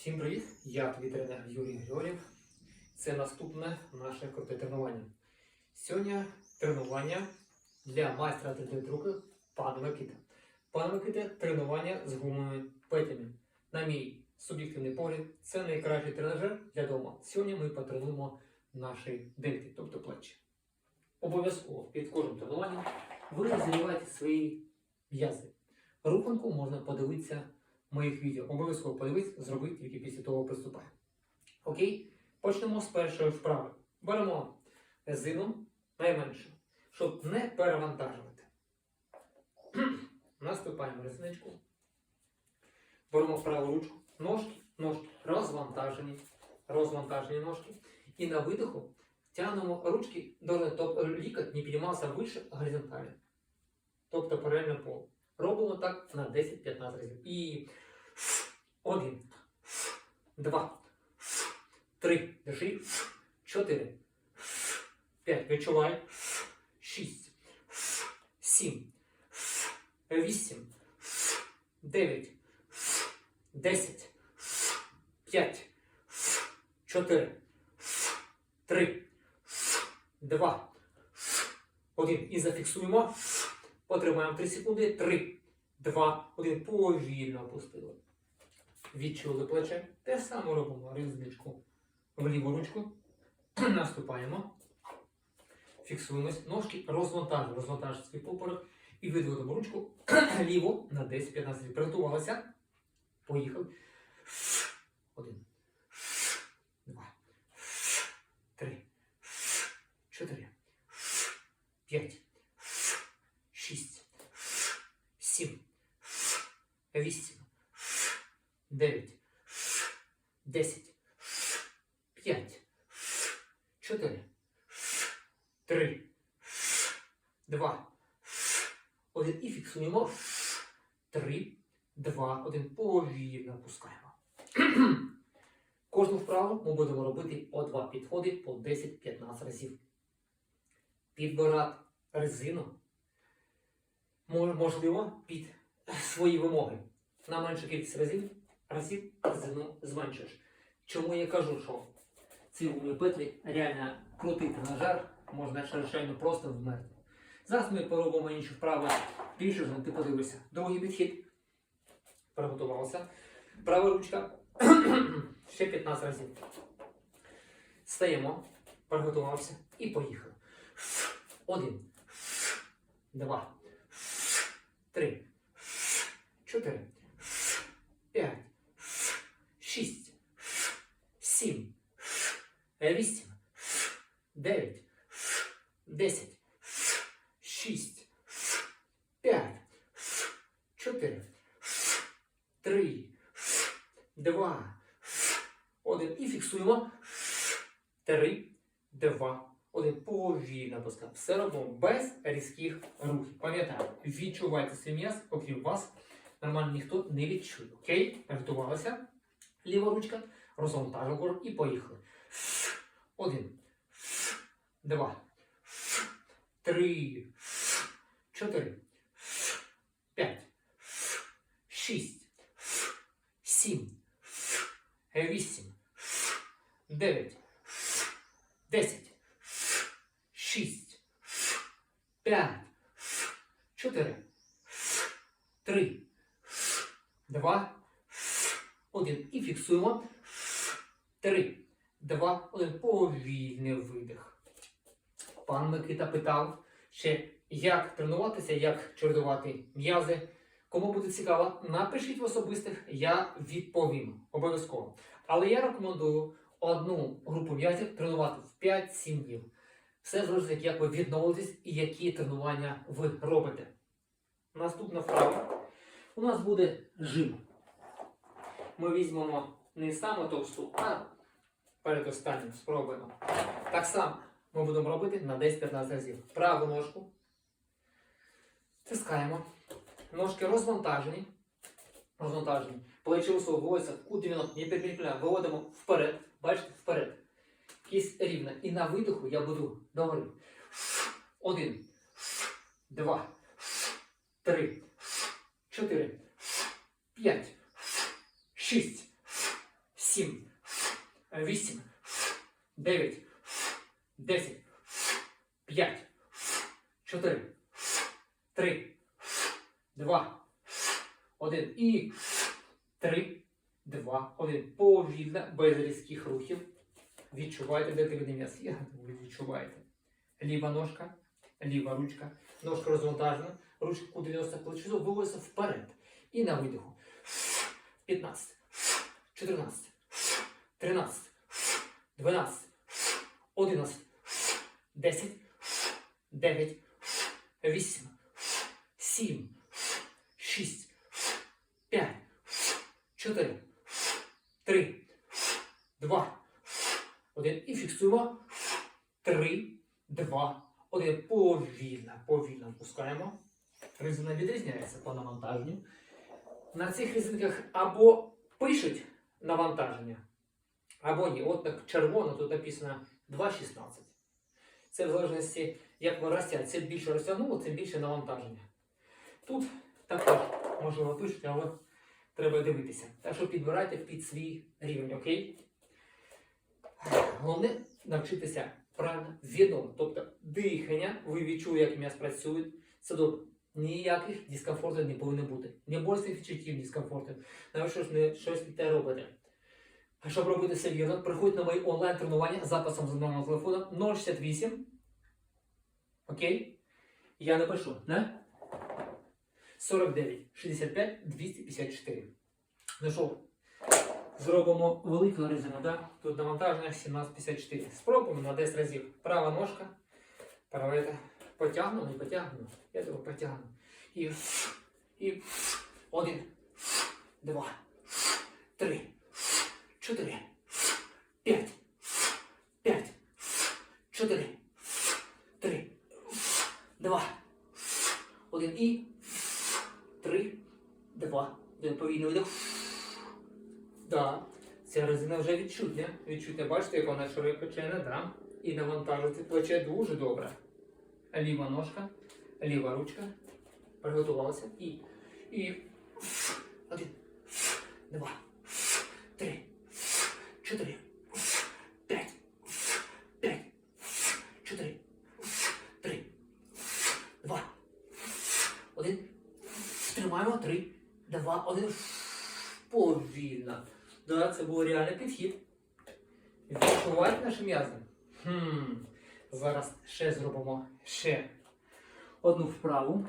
Всім привіт! Я тренер Юрій Григорів. Це наступне наше круте тренування. Сьогодні тренування для майстра атлетичної руки пана Микита. Пан Микита тренування з гумовими петлями. На мій суб'єктивний погляд, це найкращий тренажер для дома. Сьогодні ми потренуємо наші дельти, тобто плечі. Обов'язково під кожним тренуванням ви задіваєте свої м'язи. Руханку можна подивитися моїх відео. Обов'язково подивись, зроби тільки після того приступаємо. Окей? Почнемо з першої вправи. Беремо резину найменшу, щоб не перевантажувати. Наступаємо резиночку. Беремо праву ручку, ножки, ножки розвантажені, розвантажені ножки. І на видиху тягнемо ручки до тобто лікоть не піднімався вище горизонтально. Тобто паралельно полу. Робимо так на 10-15 разів. І один, два, три, держи, чотири, п'ять, відчувай, шість, сім, вісім, дев'ять, десять, п'ять, чотири, три, два, один. І зафіксуємо. Потримаємо 3 секунди. 3, 2, 1. Повільно опустили. Відчули плече. Те саме робимо різницю в ліву ручку. Наступаємо. Фіксуємось. Ножки розвантажуємо. Розвантажуємо поперек. І видводимо ручку ліву на 10-15. Приготувалися. Поїхали. Один. Два. Три. Чотири. П'ять. Шість. Сім. Вісім. Дев'ять. Десять. П'ять. Чотири. Три. Два. Один. І фіксуємо. Три. Два. Один. Повільно опускаємо. Кожну вправу ми будемо робити по два підходи по 10-15 разів. Підбирати резину можливо під свої вимоги. На меншу кількість разів, разів зменшуєш. Чому я кажу, що ці умні петлі реально крутий тренажер, можна шершейно просто вмерти. Зараз ми поробимо інші вправи більше вже ти подивишся. Другий підхід. Приготувався. Права ручка. Ще 15 разів. Стаємо. Приготувався і поїхали. Один. Два три, чотири, п'ять, шість, сім, вісім, дев'ять, десять, шість, п'ять, чотири, три, два, один. І фіксуємо. Три, два, один. Повільно пускаємо. Все робимо без різких рухів. Пам'ятаємо, відчувайте свій м'яз, окрім вас. Нормально ніхто не відчує. Окей? Приготувалися. Ліва ручка, розвантажив гору і поїхали. Один, два, три, чотири, п'ять, шість, сім, вісім, дев'ять, десять, шість, п'ять, чотири, три, два, один. І фіксуємо. Три, два, один. Повільний видих. Пан Микита питав ще, як тренуватися, як чергувати м'язи. Кому буде цікаво, напишіть в особистих, я відповім обов'язково. Але я рекомендую одну групу м'язів тренувати в 5-7 днів. Все залежить, як ви відновитесь і які тренування ви робите. Наступна вправа. У нас буде жим. Ми візьмемо не саме товсту, а перед останнім спробуємо. Так само ми будемо робити на 10-15 разів. Праву ножку. Тискаємо. Ножки розвантажені. Розвантажені. Плечі висовуються кут 90, не перпендикулярно. Виводимо вперед. Бачите, вперед. Кість рівна. І на видиху я буду догори. Один, два, три, чотири, п'ять, шість, сім, вісім, дев'ять, десять, п'ять, чотири, три, два, один. І три, два, один. Повільно, без різких рухів. Відчуваєте, де ти м'ясо? Я ви відчуваєте. Ліва ножка, ліва ручка, ножка розвантажена, ручка у 90 плечо, виводиться вперед. І на видиху. 15, 14, 13, 12, 11, 10, 9, 8, 7, 6, 5, 4, 3, 2, 1. І фіксуємо. 3, 2, 1. Повільно, повільно впускаємо. Резина відрізняється по навантаженню. На цих резинках або пишуть навантаження, або ні. От так червоно тут написано 2,16. Це в залежності, як ви розтягнете. Це більше розтягнуло, це більше навантаження. Тут також можливо пишуть, але треба дивитися. Так що підбирайте під свій рівень, окей? Головне навчитися правильно відомо. Тобто дихання, ви відчуєте, як м'яз працює. Це добре. Ніяких дискомфортів не повинно бути. Не бойся відчуттів дискомфорту. Навіть щось не щось не те робите. А щоб робити все вірно, приходьте на мої онлайн-тренування з записом з номером телефону 068. Окей? Я напишу, не? 49 65 254. Ну що, зробимо велику резину, да? Тут навантаження 1754. Спробуємо на 10 разів. Права ножка. Права потягну, не потягну. Я тебе потягну. І, і один, два, три, чотири, п'ять, п'ять, чотири, три, два, один і три, два, один повільно видих. Да. Ця резина вже відчутня. Відчутня, бачите, як вона широкочена, да? І навантажується плече дуже добре. Ліва ножка, ліва ручка. Приготувалися. І. І. Один. Два. Три. Чотири. П'ять. П'ять. Чотири. Три. Два. Один. Тримаємо. Три. Два. Один. Повільно. Да, це був реальний підхід. Відчуваєте наші м'язи? Хм. Зараз ще зробимо ще одну вправу.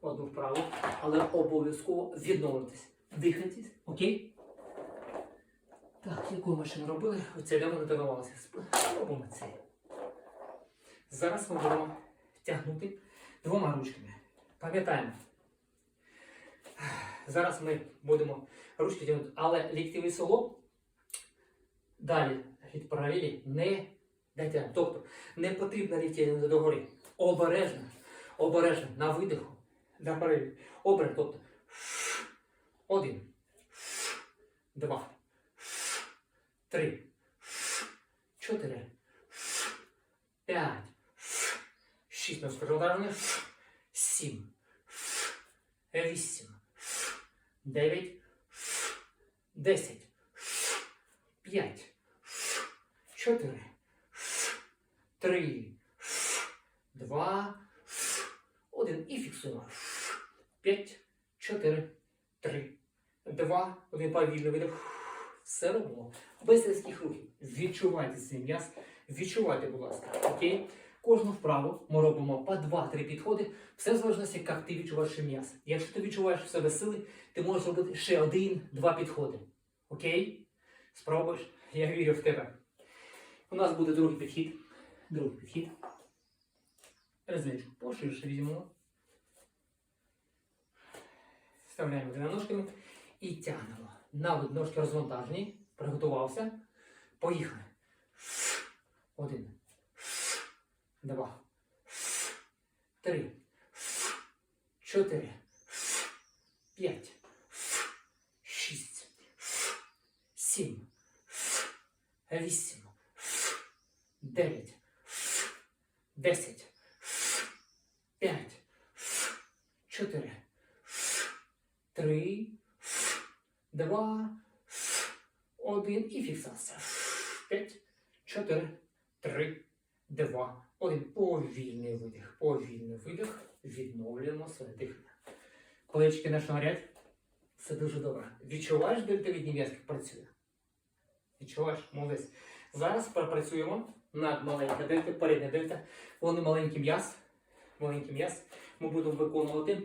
Одну вправу, але обов'язково відновитись. Дихайтесь, окей? Так, яку не робили? Оце давно не тренувалися. Спробуємо це. Зараз ми будемо тягнути двома ручками. Пам'ятаємо. Зараз ми будемо ручки тягнути, але ліктєвий солоб далі від паралелі не дотягнути. Тобто не потрібно ліктєвий догори. Обережно, обережно на видиху, на паралелі. Обережно, тобто один, два, три, чотири, п'ять, шість, розкажу сім, вісім, дев'ять, десять, п'ять, чотири, три, два, один. І фіксуємо. П'ять, чотири, три, два, один повільно видих. Все робимо. Без різких рухів. Відчувайте цей м'яз. Відчувайте, будь ласка. Окей? Кожну вправу ми робимо по 2-3 підходи. Все в залежності, як ти відчуваєш м'яз. Якщо ти відчуваєш в себе сили, ти можеш робити ще один-два підходи. Окей? Спробуєш? Я вірю в тебе. У нас буде другий підхід. Другий підхід. Резиночку поширше візьмемо. Вставляємо двома ножками і тягнемо. Навик ножки розвантажені. Приготувався. Поїхали. Один. Два. Три. Чотири. П'ять. Шість. Сім. Вісім. Дев'ять. Десять. П'ять. Чотири. Три. Два. один і фіксація. П'ять, чотири, три, два, один. Повільний видих. Повільний видих. Відновлюємо своє дихання. Плечки не горять. Це дуже добре. Відчуваєш, дельтовідні м'язки працює? Відчуваєш? Молодець. Зараз пропрацюємо над маленькою дельта, передня дельта. Вони маленький м'яз. Маленький м'яз. Ми будемо виконувати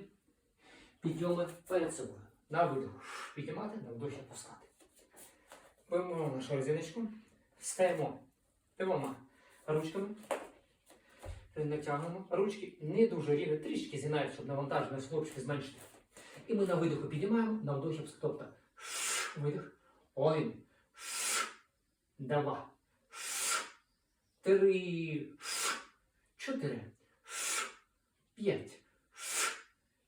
підйоми перед собою. На видоху. Піднімати, на вдохі опускати. Беремо нашу резиночку. Стаємо двома ручками. Натягнемо. Ручки не дуже рівні, трішки згинають, щоб навантаженість хлопчики зменшити. І ми на видоху піднімаємо, на вдохі. Тобто видих. Один. Два. Три. Чотири. П'ять.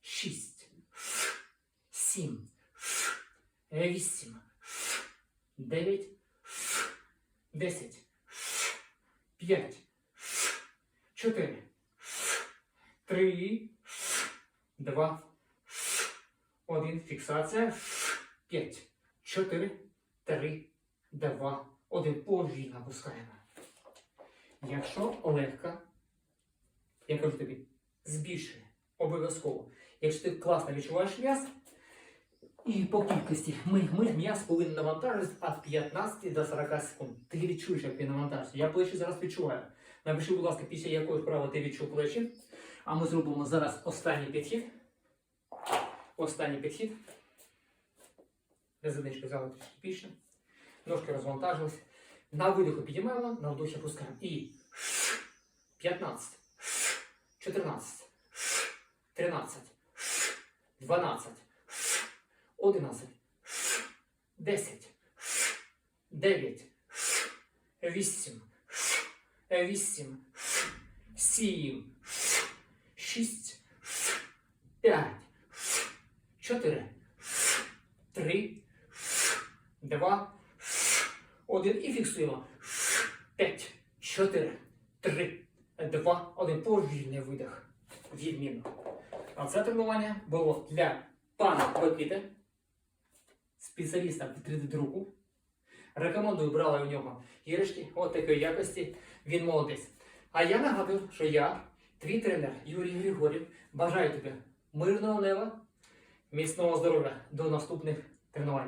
Шість. Сім. Вісім. Дев'ять. Десять. П'ять. Чотири. Три. Два. Один. Фіксація. П'ять. Чотири. Три. Два. Один. Повільно опускаємо. Якщо легка, я кажу тобі, збільшує. Обов'язково. Якщо ти класно відчуваєш м'яз, і по кількості ми, м'яз повинен навантажитися від 15 до 40 секунд. Ти відчуєш, як він навантажиться. Я плечі зараз відчуваю. Напиши, будь ласка, після якої вправи ти відчув плечі. А ми зробимо зараз останній підхід. Останній підхід. Резиничку взяли трішки більше. Ножки розвантажились. На видиху підіймаємо, на вдохі опускаємо. І 15, 14, 13, 12, 11, 10, 9, 8, 8, 7, 6, 5, 4, 3, 2, 1 і фіксуємо. 5, 4, 3, 2, 1. Повільний видих. Відмінно. А це тренування було для пана Микити, спеціаліста в 3D-друку. Рекомендую, брали у нього іграшки от такої якості. Він молодець. А я нагадую, що я, твій тренер Юрій Григорів, бажаю тобі мирного неба, міцного здоров'я до наступних тренувань.